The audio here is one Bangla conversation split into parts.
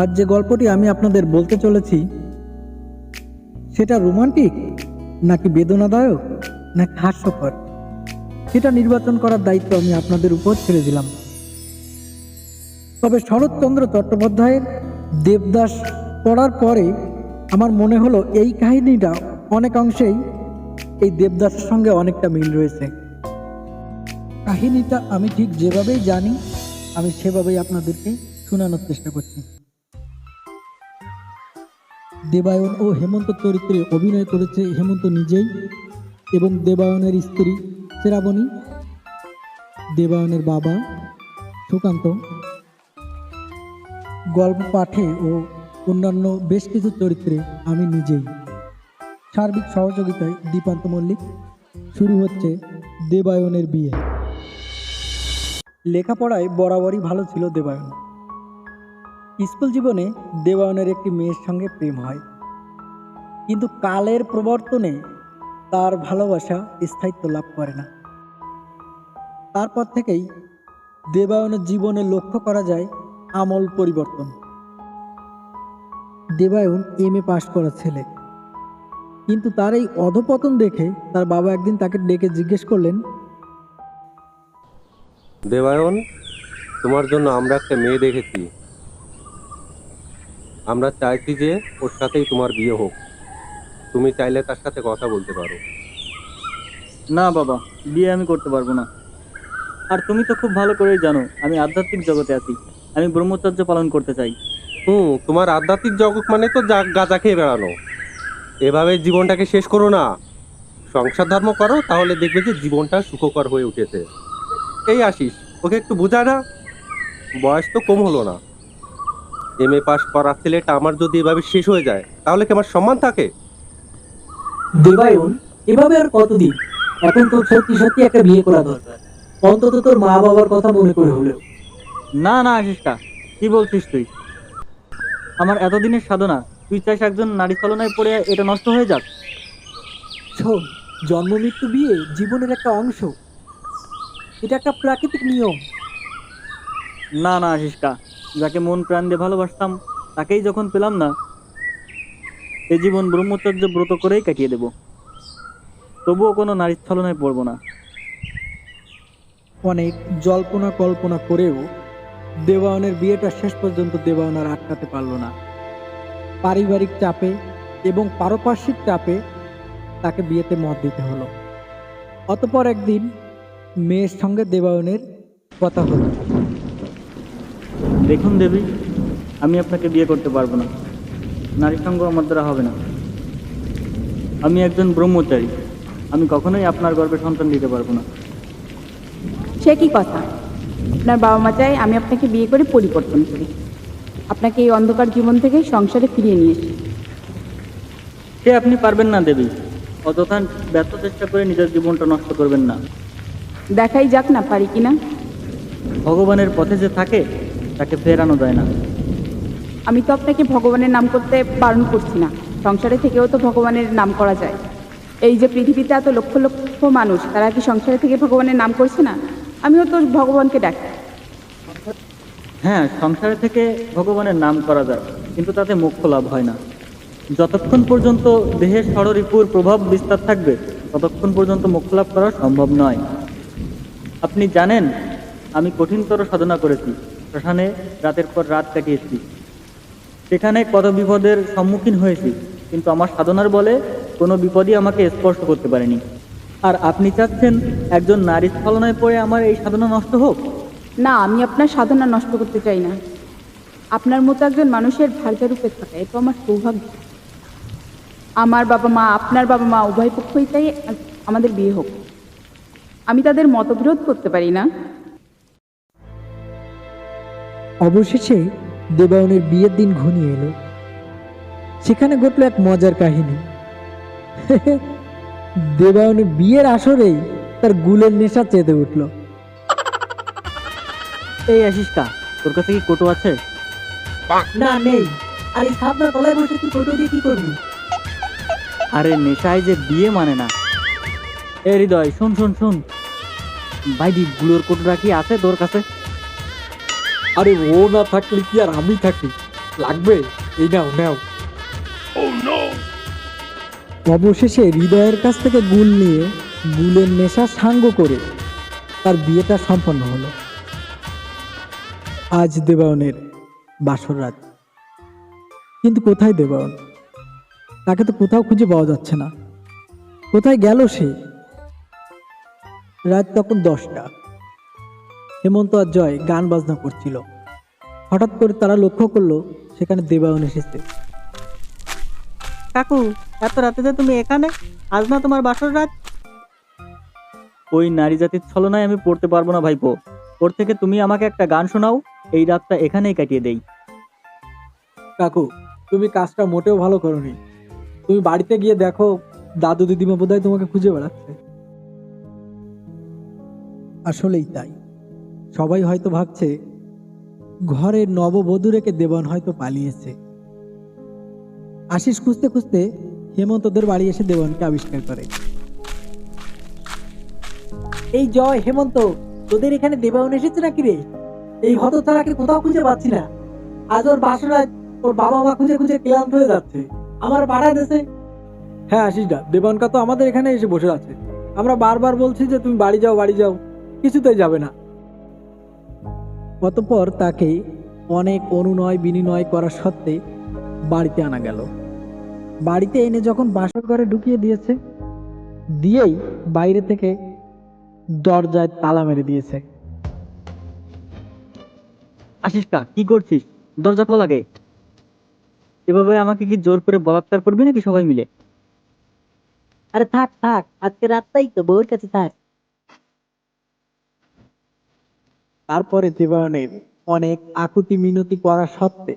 আজ যে গল্পটি আমি আপনাদের বলতে চলেছি, সেটা রোমান্টিক নাকি বেদনাদায়ক নাকি হাস্যকর? সেটা নির্বাচন করার দায়িত্ব আমি আপনাদের উপর ছেড়ে দিলাম। তবে শরৎচন্দ্র চট্টোপাধ্যায়ের দেবদাস পড়ার পরে আমার মনে হলো এই কাহিনীটা অনেকাংশেই এই দেবদাসের সঙ্গে অনেকটা মিল রয়েছে। কাহিনীটা আমি ঠিক যেভাবেই জানি, আমি সেভাবেই আপনাদেরকে শোনানোর চেষ্টা করছি। দেবায়ন ও হেমন্ত চরিত্রে অভিনয় করেছে হেমন্ত নিজেই এবং দেবায়নের স্ত্রী শ্রাবণী, দেবায়নের বাবা সুকান্ত। গল্প, পাঠে ও অন্যান্য বেশ কিছু চরিত্রে আমি নিজেই। সার্বিক সহযোগিতায় দীপান্ত মল্লিক। শুরু হচ্ছে দেবায়নের বিয়ে। লেখাপড়ায় বরাবরই ভালো ছিল দেবায়ন। স্কুল জীবনে দেবায়নের একটি মেয়ের সঙ্গে প্রেম হয়। কিন্তু কালের প্রবর্তনে তার ভালোবাসা স্থায়িত্ব লাভ করে না। তারপর থেকেই দেবায়নের জীবনে লক্ষ্য করা যায় আমল পরিবর্তন। দেবায়ন এম এ পাশ করা ছেলে। কিন্তু তার এই অধপতন দেখে তার বাবা একদিন তাকে ডেকে জিজ্ঞেস করলেন, দেবায়ন, তোমার জন্য আমরা একটা মেয়ে দেখেছি। আমরা চাইছি যে ওর সাথেই তোমার বিয়ে হোক। তুমি চাইলে তার সাথে কথা বলতে পারো। না বাবা বিয়ে আমি করতে পারব না। আর তুমি তো খুব ভালো করেই জানো আমি আধ্যাত্মিক জগতে আছি। আমি ব্রহ্মচর্য পালন করতে চাই। হুম তোমার আধ্যাত্মিক জগৎ মানে তো যা- গাঁজা খেয়ে বেড়ানো। এভাবে জীবনটাকে শেষ করো না। সংসার ধর্ম করো তাহলে দেখবে যে জীবনটা সুখকর হয়ে উঠেছে। এই আসিস ওকে একটু বোঝা না? বয়স তো কম হলো না। এম এ পাস করার ছেলেটা আমার যদি এভাবে শেষ হয়ে যায় তাহলে কি আমার সম্মান থাকে? দেবায়ন এভাবে আর কতদিন? এখন তো সত্যি সত্যি একটা বিয়ে করা দরকার। অন্তত তোর মা বাবার কথা মনে করে হলেও। না না আশিসটা কি বলছিস তুই? আমার এতদিনের সাধনা তুই চাইস একজন নারী ছলনায় পড়ে এটা নষ্ট হয়ে যাক? শোন জন্ম মৃত্যু বিয়ে জীবনের একটা অংশ। এটা একটা প্রাকৃতিক নিয়ম। না না আশিসটা যাকে মন প্রাণ দিয়ে ভালোবাসতাম তাকেই যখন পেলাম না এ জীবন ব্রহ্মচর্য ব্রত করেই কাটিয়ে দেব। তবুও কোনো নারী ছলনায় পড়ব না। অনেক জল্পনা কল্পনা করেও দেবায়নের বিয়েটা শেষ পর্যন্ত দেবায়ন আর আটকাতে পারল না। পারিবারিক চাপে এবং পারপার্শ্বিক চাপে তাকে বিয়েতে মত দিতে হলো। অতপর একদিন মেয়ের সঙ্গে দেবায়নের কথা হলো। দেখুন দেবী আমি আপনাকে বিয়ে করতে পারব না। নারী সঙ্গ আমার দ্বারা হবে না। আমি একজন ব্রহ্মচারী। আমি কখনোই আপনার গর্ভে সন্তান দিতে পারব না। সে কি কথা? আপনার বাবা মা চায় আমি আপনাকে বিয়ে করে পরিবর্তন করি। আপনাকে এই অন্ধকার জীবন থেকে সংসারে ফিরিয়ে নিয়ে এসি সে আপনি পারবেন না দেবী। অযথা ব্যর্থ চেষ্টা করে নিজের জীবনটা নষ্ট করবেন না। দেখাই যাক না পারি কি না ভগবানের পথে যে থাকে তাকে ফেরানো যায় না। আমি তো আপনাকে ভগবানের নাম করতে বারণ করছি না। সংসারে থেকেও তো ভগবানের নাম করা যায়। এই যে পৃথিবীতে এত লক্ষ লক্ষ মানুষ, তারা কি সংসারে থেকে ভগবানের নাম করছে না? আমিও তো ভগবানকে ডাকি। হ্যাঁ সংসারে থেকে ভগবানের নাম করা যায়, কিন্তু তাতে মোক্ষ লাভ হয় না। যতক্ষণ পর্যন্ত দেহের ষড়রিপুর প্রভাব বিস্তার থাকবে, ততক্ষণ পর্যন্ত মোক্ষ লাভ করা সম্ভব নয়। আপনি জানেন, আমি কঠিনতর সাধনা করেছি, শ্মশানে রাতের পর রাত কাটিয়েছি। সেখানে কত বিপদের সম্মুখীন হয়েছি কিন্তু আমার সাধনার বলে কোনো বিপদই আমাকে স্পর্শ করতে পারেনি। আর আপনি চাচ্ছেন একজন নারী স্খলনায় পড়ে আমার এই সাধনা নষ্ট হোক? না আমি আপনার সাধনা নষ্ট করতে চাই না। আপনার মতো একজন মানুষের ভার্যা রূপে থাকা এটা আমার সৌভাগ্য। আমার বাবা মা আপনার বাবা মা উভয় পক্ষই চাই আমাদের বিয়ে হোক। আমি তাদের মতবিরোধ করতে পারি না। অবশেষে দেবায়নের বিয়ের দিন ঘনিয়ে এলো। সেখানে ঘটলো এক মজার কাহিনী। দেবায়নের বিয়ের আসরেই তার গুলের নেশা চেতে উঠল। এই আশিসটা তোর কাছে কি কোটো আছে? না নেই। আরে সামনে তলায় বসে তুই ফটো দিয়ে কি করবি? আরে নেশায় যে বিয়ে মানে না। এ হৃদয় শুন শুন শুন। ভাইজি গুলোর কোটোটা কি আছে তোর কাছে? আরে ও না থাকলে কি আর আমি থাকি? লাগবে? এই নাও নাও। অবশেষে হৃদয়ের কাছ থেকে গুল নিয়ে গুলের নেশা সাঙ্গ করে তার বিয়েটা সম্পন্ন হলো। আজ দেবায়নের বাসর রাত। কিন্তু কোথায় দেবায়ন? তাকে তো কোথাও খুঁজে পাওয়া যাচ্ছে না। কোথায় গেল সে? রাত তখন দশটা। হেমন্ত আর জয় গান বাজনা করছিল। হঠাৎ করে তারা লক্ষ্য করল সেখানে দেবায়ন এসেছে। কাকু এত রাতে যে তুমি এখানে? আজ না তোমার বাসর রাত? ওই নারী জাতির ছলনায় আমি পড়তে পারব না ভাইপো। ওর থেকে তুমি আমাকে একটা গান শোনাও এই রাতটা এখানেই কাটিয়ে দেই। কাকু তুমি কাজটা মোটেও ভালো করনি। তুমি বাড়িতে গিয়ে দেখো দাদু দিদিমা বোধহয় তোমাকে খুঁজে বেড়াচ্ছে। আসলেই তাই। সবাই হয়তো ভাবছে, ঘরের নববধূ রেখে দেবন হয়তো পালিয়েছে। আশিস খুঁজতে খুঁজতে হেমন্তদের বাড়ি এসে দেবনকে আবিষ্কার করে। এই জয় হেমন্ত, তোদের এখানে দেবায়ন এসেছে নাকি রে? এই হত তারাকে কোথাও খুঁজে পাচ্ছি না। আজ ওর বাসরায় ওর বাবা মা খুঁজে খুঁজে ক্লান্ত হয়ে যাচ্ছে। আমার পাড়ায় দেশে। হ্যাঁ আশিস দা দেবানকা তো আমাদের এখানে এসে বসে আছে। আমরা বারবার বলছি যে, তুমি বাড়ি যাও বাড়ি যাও। কিছুতেই যাবে না। অতপর তাকে অনেক অনুনয় বিনিময় করা সত্ত্বে বাড়িতে আনা গেল। বাড়িতে এনে যখন বাসর ঘরে ঢুকিয়ে দিয়েছে দিয়েই বাইরে থেকে দরজায় তালা মেরে দিয়েছে। আসিস কা কি করছিস? দরজা খোলা লাগে এভাবে আমাকে কি জোর করে বলাৎকার করবি নাকি সবাই মিলে? আরে থাক থাক আজকে রাতটাই তো বউর কাছে থাক। তারপরে দেবায়নের অনেক আকুতি মিনতি করা সত্ত্বে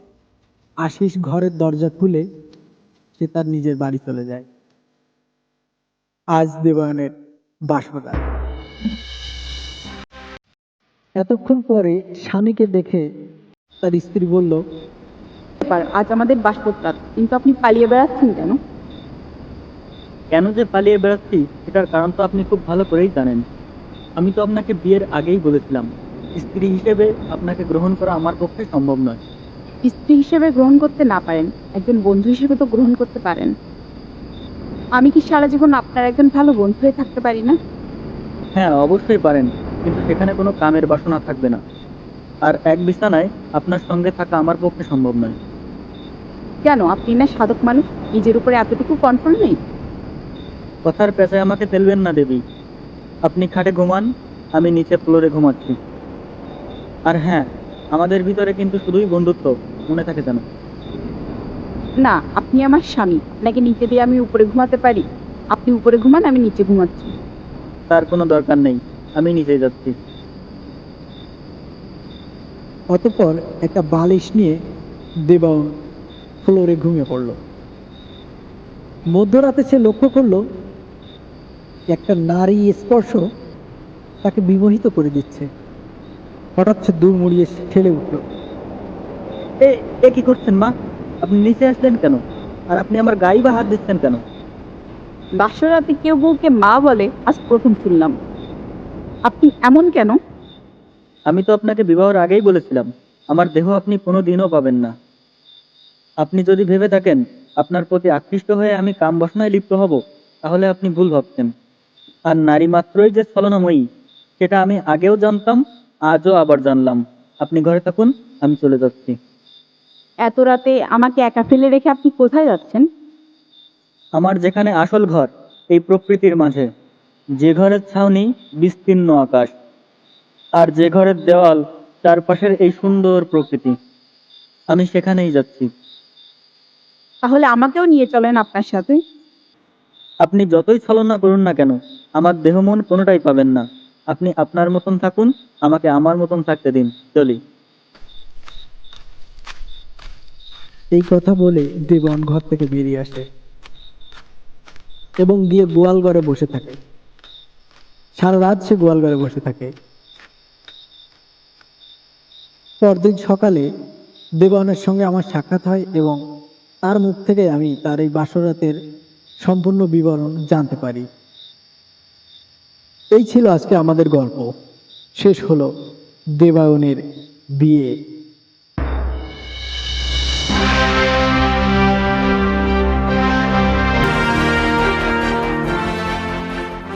আশিস ঘরের দরজা খুলে সে তার নিজের বাড়ি চলে যায়। আজ দেবায়নের বাসরা এতক্ষণ পরে স্বামীকে দেখে তার স্ত্রী বলল আজ আমাদের বাসপত কিন্তু আপনি পালিয়ে বেড়াচ্ছেন কেন? কেন যে পালিয়ে বেড়াচ্ছি সেটার কারণ তো আপনি খুব ভালো করেই জানেন। আমি তো আপনাকে বিয়ের আগেই বলেছিলাম। স্ত্রী হিসেবে আপনাকে গ্রহণ করা আমার পক্ষে সম্ভব নয়। স্ত্রী হিসেবে গ্রহণ করতে না পারেন একজন বন্ধু হিসেবে তো গ্রহণ করতে পারেন। আমি কি সারা জীবন আপনার একজন ভালো বন্ধু হয়ে থাকতে পারি না? হ্যাঁ অবশ্যই পারেন কিন্তু সেখানে কোনো কামের বাসনা থাকবে না। আর এক বিছানায় আপনার সঙ্গে থাকা আমার পক্ষে সম্ভব নয়। কেন? আপনি না সাধক মানুষ নিজের উপরে এতটুকু কন্ট্রোল নেই? কথার পেঁচায় আমাকে তেলবেন না দেবী। আপনি খাটে ঘুমান আমি নিচে ফ্লোরে ঘুমাচ্ছি। আর হ্যাঁ আমাদের ভিতরে কিন্তু শুধুই বন্ধুত্ব মনে থাকে যেন। না আপনি আমার স্বামী আপনাকে নিচে দিয়ে আমি উপরে ঘুমাতে পারি। আপনি উপরে ঘুমান আমি নিচে ঘুমাচ্ছি। তার কোনো দরকার নেই আমি নিচে যাচ্ছি। অতপর একটা বালিশ নিয়ে দেবায়ন ফ্লোরে ঘুমিয়ে পড়ল। মধ্যরাতে সে লক্ষ্য করল একটা নারী স্পর্শ তাকে বিমোহিত করে দিচ্ছে। হঠাৎ সে দূর মুড়িয়ে ঠেলে উঠল। এ এ কি করছেন মা? আপনি নিচে আসলেন কেন? আর আপনি আমার গায়ে বা হাত দিচ্ছেন কেন? বাসরাতে কেউ বউকে মা বলে আজ প্রথম শুনলাম। আপনি এমন কেন? আমি তো আপনাকে বিবাহের আগেই বলেছিলাম আমার দেহ আপনি কোনো দিনও পাবেন না। আপনি যদি ভেবে থাকেন আপনার প্রতি আকৃষ্ট হয়ে আমি কাম বাসনায় লিপ্ত হব তাহলে আপনি ভুল ভাবছেন। আর নারী মাত্রই যে ছলনাময়ী সেটা আমি আগেও জানতাম আজও আবার জানলাম। আপনি ঘরে থাকুন আমি চলে যাচ্ছি। এত রাতে আমাকে একা ফেলে রেখে আপনি কোথায় যাচ্ছেন? আমার যেখানে আসল ঘর এই প্রকৃতির মাঝে। যে ঘরের ছাউনি বিস্তীর্ণ আকাশ। আর যে ঘরের দেওয়াল চারপাশের এই সুন্দর প্রকৃতি। আমি সেখানেই যাচ্ছি। তাহলে আমাকেও নিয়ে চলেন আপনার সাথে। আপনি যতই ছলনা করুন না কেন আমার দেহ মন কোনোটাই পাবেন না। আপনি আপনার মতন থাকুন, আমাকে আমার মতন থাকতে দিন। চলি। এই কথা বলে দেবন ঘর থেকে বেরিয়ে আসে এবং গিয়ে গোয়াল ঘরে বসে থাকে। সারা রাত সে গোয়াল ঘরে বসে থাকে। পরদিন সকালে দেবনের সঙ্গে আমার সাক্ষাৎ হয় এবং তার মুখ থেকে আমি তার এই বাসরাতের সম্পূর্ণ বিবরণ জানতে পারি। এই ছিল আজকে আমাদের গল্প। শেষ হলো দেবায়নের বিয়ে।